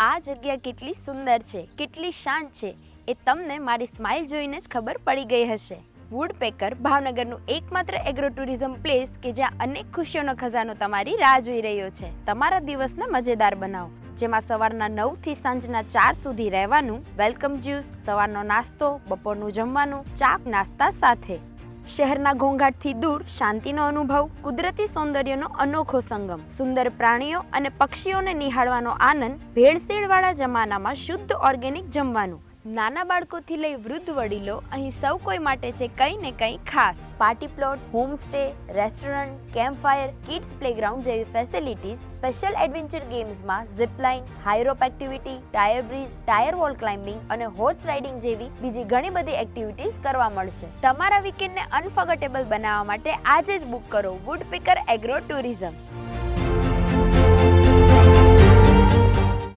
આ જગ્યા કેટલી સુંદર છે, કેટલી શાંત છે, એ તમને મારી સ્માઇલ જોઈને જ ખબર પડી ગઈ હશે. વુડપેકર ભાવનગરનું એકમાત્ર એગ્રો ટુરિઝમ પ્લેસ કે જ્યાં અનેક ખુશીઓનો ખજાનો તમારી રાહ જોઈ રહ્યો છે. તમારા દિવસને મજેદાર બનાવો. જેમાં સવારના નવથી સાંજના ચાર સુધી રહેવાનું વેલકમ જ્યુસ સવારનો નાસ્તો, બપોરનું જમવાનું ચા નાસ્તા સાથે. શહેરના ઘોંઘાટથી દૂર શાંતિનો અનુભવ, કુદરતી સૌંદર્યનો અનોખો સંગમ, સુંદર પ્રાણીઓ અને પક્ષીઓને નિહાળવાનો આનંદ, ભેળસેળવાળા જમાનામાં શુદ્ધ ઓર્ગેનિક જમવાનું નાના બાળકોથી લઈ વૃદ્ધ વડીલો અહીં સૌ કોઈ માટે છે કંઈ ને કંઈ ખાસ. Party plot homestay restaurant camp fire kids playground જેવી ફેસિલિટીઝ સ્પેશિયલ એડવેન્ચર ગેમ્સમાં zipline high rope activity tyre bridge tyre wall climbing અને હોર્સ રાઇડિંગ જેવી બીજી ઘણી બધી એક્ટિવિટીઝ કરવા મળશે. તમારા વીકેન્ડને અનફર્ગટેબલ બનાવવા માટે આજે જ બુક કરો વુડપીકર એગ્રો ટુરિઝમ